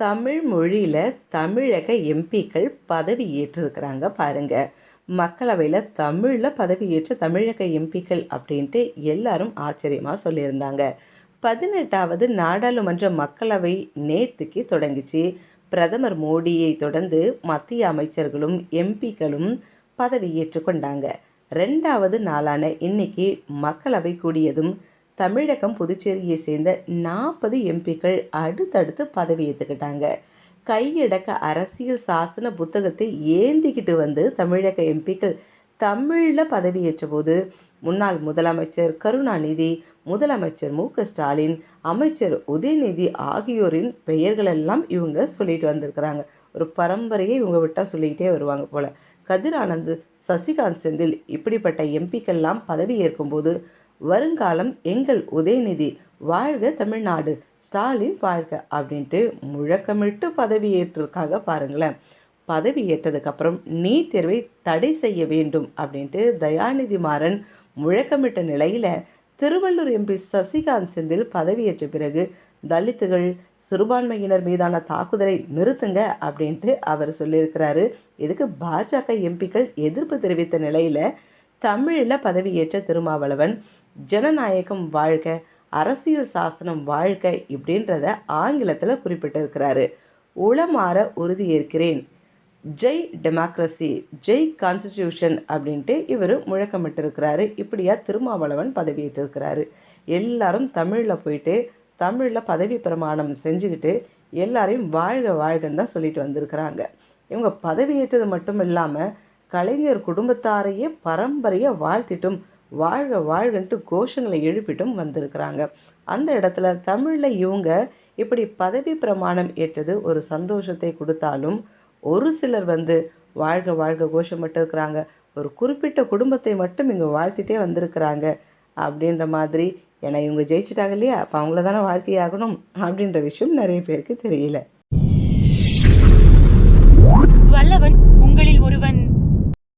தமிழ் மொழியில் தமிழக எம்பிக்கள் பதவி ஏற்றிருக்கிறாங்க பாருங்கள் மக்களவையில் தமிழில் பதவியேற்ற தமிழக எம்பிக்கள் அப்படின்ட்டு எல்லாரும் ஆச்சரியமாக சொல்லியிருந்தாங்க. 18வது நாடாளுமன்ற மக்களவை நேற்றுக்கு தொடங்கிச்சு. பிரதமர் மோடியை தொடர்ந்து மத்திய அமைச்சர்களும், எம்பிக்களும் பதவியேற்றுக்கொண்டாங்க ரெண்டாவது நாளான இன்னைக்கு மக்களவை கூடியதும் தமிழகம், புதுச்சேரியை சேர்ந்த 40 எம்பிக்கள் அடுத்தடுத்து பதவியேத்துக்கிட்டாங்க. கையடக்க அரசியல் சாசன புத்தகத்தை ஏந்திக்கிட்டு வந்து தமிழக எம்பிக்கள் தமிழில் பதவியேற்ற போது முன்னாள் முதலமைச்சர் கருணாநிதி, முதலமைச்சர் மு. ஸ்டாலின், அமைச்சர் உதயநிதி ஆகியோரின் பெயர்களெல்லாம் இவங்க சொல்லிட்டு வந்திருக்கிறாங்க. ஒரு பரம்பரையை இவங்க விட்டால் சொல்லிக்கிட்டே வருவாங்க போல. கதிர் ஆனந்த், சசிகாந்த் செந்தில் இப்படிப்பட்ட எம்பிக்கள்லாம் பதவியேற்கும்போது, வருங்காலம் எங்கள் உதயநிதி வாழ்க தமிழ்நாடு, ஸ்டாலின் வாழ்க அப்படின்ட்டு முழக்கமிட்டு பதவியேற்றிருக்காங்க பாருங்களேன். பதவி ஏற்றதுக்கப்புறம் நீட் தேர்வை தடை செய்ய வேண்டும் அப்படின்ட்டு தயாநிதி மாறன் முழக்கமிட்ட நிலையில் திருவள்ளூர் எம்பி சசிகாந்த் செந்தில் பதவியேற்ற பிறகு தலித்துகள், சிறுபான்மையினர் மீதான தாக்குதலை நிறுத்துங்க அப்படின்ட்டு அவர் சொல்லியிருக்கிறாரு. இதுக்கு பாஜக எம்பிக்கள் எதிர்ப்பு தெரிவித்த நிலையில் தமிழில் பதவியேற்ற திருமாவளவன், ஜனநாயகம் வாழ்க, அரசியல் சாசனம் வாழ்க இப்படின்றத ஆங்கிலத்தில் குறிப்பிட்டிருக்கிறாரு. உளமாற உறுதியேற்கிறேன். ஜெய் டெமோக்ரஸி ஜெய் கான்ஸ்டிடியூஷன் அப்படின்ட்டு இவரு முழக்கமிட்டிருக்கிறாரு. இப்படியா திருமாவளவன் பதவியேற்றிருக்கிறாரு. எல்லாரும் தமிழில் போயிட்டு, தமிழில் பதவி பிரமாணம் செஞ்சுக்கிட்டு, எல்லாரையும் வாழ்க வாழ்கன்னு தான் சொல்லிட்டு வந்திருக்கிறாங்க. இவங்க பதவியேற்றது மட்டும் இல்லாமல் கலைஞர் குடும்பத்தாரையே பரம்பரையாக வாழ்த்திட்டும், வாழ்க வாழ்கன்ட்டு கோஷங்களை எழுப்பிட்டும் வந்திருக்கிறாங்க. அந்த இடத்துல தமிழில் இவங்க இப்படி பதவி பிரமாணம் ஏற்றது ஒரு சந்தோஷத்தை கொடுத்தாலும் ஒரு சிலர் வந்து வாழ்க வாழ்க கோஷம் மட்டும் இருக்கிறாங்க ஒரு குறிப்பிட்ட குடும்பத்தை மட்டும் இங்கே வாழ்த்திட்டே வந்திருக்கிறாங்க அப்படின்ற மாதிரி. ஏன்னா இவங்க ஜெயிச்சிட்டாங்க இல்லையா? அப்போ அவங்கள தானே வாழ்த்தி ஆகணும் அப்படின்ற விஷயம் நிறைய பேருக்கு தெரியல.